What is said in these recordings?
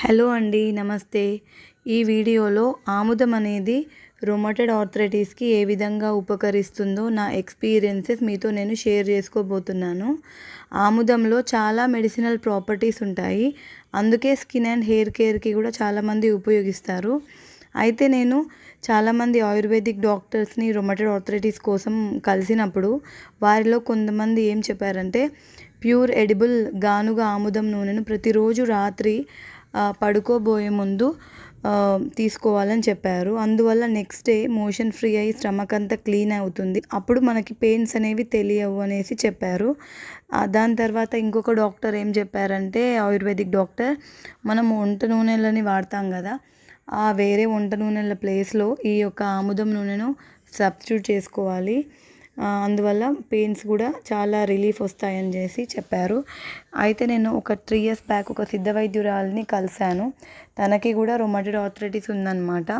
Hello అండి నమస్తే. ఈ వీడియోలో ఆముదం అనేది రొమటెడ్ ఆర్థరైటిస్కి ఏ విధంగా ఉపకరిస్తుందో నా ఎక్స్పీరియన్సెస్ మీతో నేను షేర్ చేసుకోబోతున్నాను. ఆముదంలో చాలా మెడిసినల్ ప్రాపర్టీస్ ఉంటాయి. అందుకే స్కిన్ అండ్ హెయిర్ కేర్కి కూడా చాలామంది ఉపయోగిస్తారు. అయితే నేను చాలామంది ఆయుర్వేదిక్ డాక్టర్స్ని రొమటెడ్ ఆర్థరైటిస్ కోసం కలిసినప్పుడు వారిలో కొంతమంది ఏం చెప్పారంటే ప్యూర్ ఎడిబుల్ గానుగ ఆముదం నూనెను ప్రతిరోజు రాత్రి పడుకోబోయే ముందు తీసుకోవాలని చెప్పారు. అందువల్ల నెక్స్ట్ డే మోషన్ ఫ్రీ అయ్యి స్టమక్ అంతా క్లీన్ అవుతుంది. అప్పుడు మనకి పెయిన్స్ అనేవి తెలియవు అనేసి చెప్పారు. దాని తర్వాత ఇంకొక డాక్టర్ ఏం చెప్పారంటే ఆయుర్వేదిక్ డాక్టర్ మనం వంట నూనెలని వాడతాం కదా ఆ వేరే వంట నూనెల ప్లేస్లో ఈ యొక్క ఆముదం నూనెను సబ్స్టిట్యూట్ చేసుకోవాలి. అందువల్ల పెయిన్స్ కూడా చాలా రిలీఫ్ వస్తాయని చేసి చెప్పారు. అయితే నేను ఒక త్రీ ఇయర్స్ బ్యాక్ ఒక సిద్ధ వైద్యురాలని కలిశాను. తనకి కూడా రొమాటెడ్ ఆథరిటీస్ ఉందన్నమాట.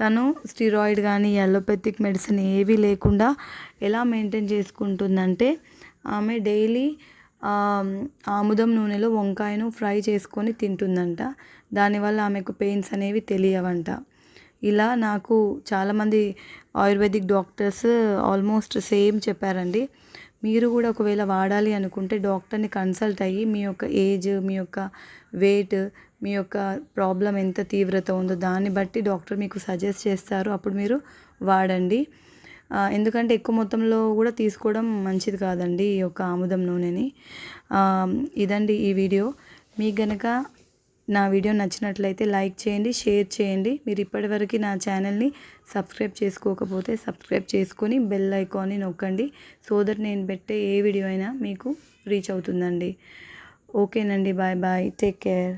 తను స్టిరాయిడ్ కానీ అలోపతిక్ మెడిసిన్ ఏవి లేకుండా ఎలా మెయింటైన్ చేసుకుంటుందంటే ఆమె డైలీ ఆముదం నూనెలో వంకాయను ఫ్రై చేసుకొని తింటుందంట. దానివల్ల ఆమెకు పెయిన్స్ అనేవి తెలియవంట. ఇలా నాకు చాలామంది ఆయుర్వేదిక్ డాక్టర్స్ ఆల్మోస్ట్ సేమ్ చెప్పారండి. మీరు కూడా ఒకవేళ వాడాలి అనుకుంటే డాక్టర్ని కన్సల్ట్ అయ్యి మీ యొక్క ఏజ్ మీ యొక్క వెయిట్ మీ యొక్క ప్రాబ్లం ఎంత తీవ్రత ఉందో దాన్ని బట్టి డాక్టర్ మీకు సజెస్ట్ చేస్తారు. అప్పుడు మీరు వాడండి. ఎందుకంటే ఎక్కువ మొత్తంలో కూడా తీసుకోవడం మంచిది కాదండి ఈ యొక్క ఆముదం నూనెని. ఇదండి ఈ వీడియో. మీకు గనక నా వీడియో నచ్చినట్లయితే లైక్ చేయండి షేర్ చేయండి. మీరు ఇప్పటివరకు నా ఛానల్ని సబ్స్క్రైబ్ చేసుకోకపోతే సబ్స్క్రైబ్ చేసుకొని బెల్ ఐకాన్ని నొక్కండి. సో దట్ నేను పెట్టే ఏ వీడియో అయినా మీకు రీచ్ అవుతుందండి. ఓకేనండి బాయ్ బాయ్. Take care.